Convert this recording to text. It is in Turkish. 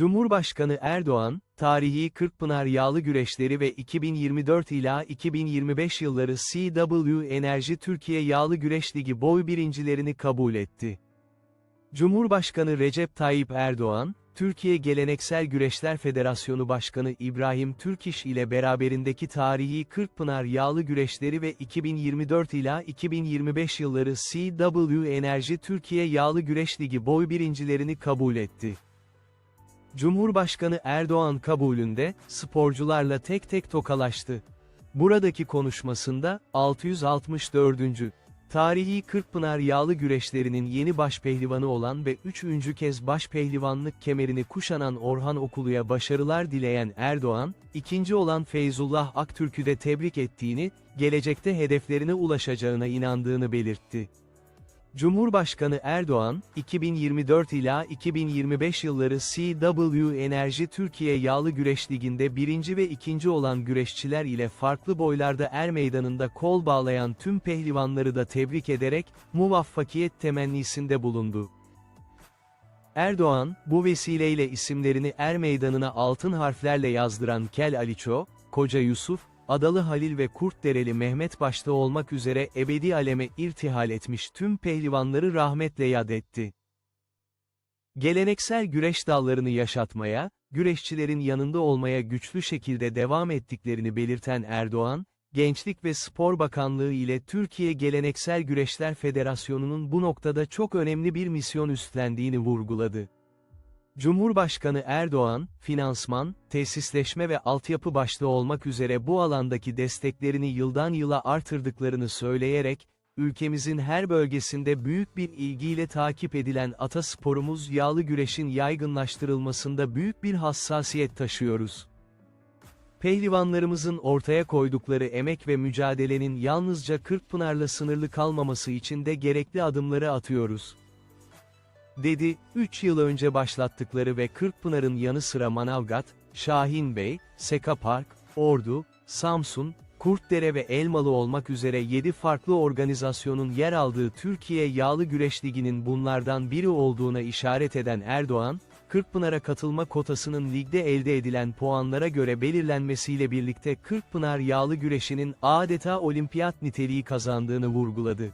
Cumhurbaşkanı Erdoğan, tarihi Kırkpınar Yağlı Güreşleri ve 2024 ila 2025 yılları CW Enerji Türkiye Yağlı Güreş Ligi boy birincilerini kabul etti. Cumhurbaşkanı Recep Tayyip Erdoğan, Türkiye Geleneksel Güreşler Federasyonu Başkanı İbrahim Türkiş ile beraberindeki tarihi Kırkpınar Yağlı Güreşleri ve 2024 ila 2025 yılları CW Enerji Türkiye Yağlı Güreş Ligi boy birincilerini kabul etti. Cumhurbaşkanı Erdoğan kabulünde, sporcularla tek tek tokalaştı. Buradaki konuşmasında, 664. Tarihi Kırkpınar yağlı güreşlerinin yeni başpehlivanı olan ve üçüncü kez başpehlivanlık kemerini kuşanan Orhan Okulu'ya başarılar dileyen Erdoğan, ikinci olan Feyzullah Aktürk'ü de tebrik ettiğini, gelecekte hedeflerine ulaşacağına inandığını belirtti. Cumhurbaşkanı Erdoğan, 2024 ila 2025 yılları CW Enerji Türkiye Yağlı Güreş Ligi'nde birinci ve ikinci olan güreşçiler ile farklı boylarda er meydanında kol bağlayan tüm pehlivanları da tebrik ederek, muvaffakiyet temennisinde bulundu. Erdoğan, bu vesileyle isimlerini er meydanına altın harflerle yazdıran Kel Aliço, Koca Yusuf, Adalı Halil ve Kurtdereli Mehmet başta olmak üzere ebedi aleme irtihal etmiş tüm pehlivanları rahmetle yad etti. Geleneksel güreş dallarını yaşatmaya, güreşçilerin yanında olmaya güçlü şekilde devam ettiklerini belirten Erdoğan, Gençlik ve Spor Bakanlığı ile Türkiye Geleneksel Güreşler Federasyonu'nun bu noktada çok önemli bir misyon üstlendiğini vurguladı. Cumhurbaşkanı Erdoğan, finansman, tesisleşme ve altyapı başta olmak üzere bu alandaki desteklerini yıldan yıla artırdıklarını söyleyerek, ülkemizin her bölgesinde büyük bir ilgiyle takip edilen atasporumuz yağlı güreşin yaygınlaştırılmasında büyük bir hassasiyet taşıyoruz. Pehlivanlarımızın ortaya koydukları emek ve mücadelenin yalnızca Kırkpınar'la sınırlı kalmaması için de gerekli adımları atıyoruz dedi, 3 yıl önce başlattıkları ve Kırkpınar'ın yanı sıra Manavgat, Şahin Bey, Seka Park, Ordu, Samsun, Kurtdere ve Elmalı olmak üzere 7 farklı organizasyonun yer aldığı Türkiye Yağlı Güreş Ligi'nin bunlardan biri olduğuna işaret eden Erdoğan, Kırkpınar'a katılma kotasının ligde elde edilen puanlara göre belirlenmesiyle birlikte Kırkpınar Yağlı Güreşi'nin adeta olimpiyat niteliği kazandığını vurguladı.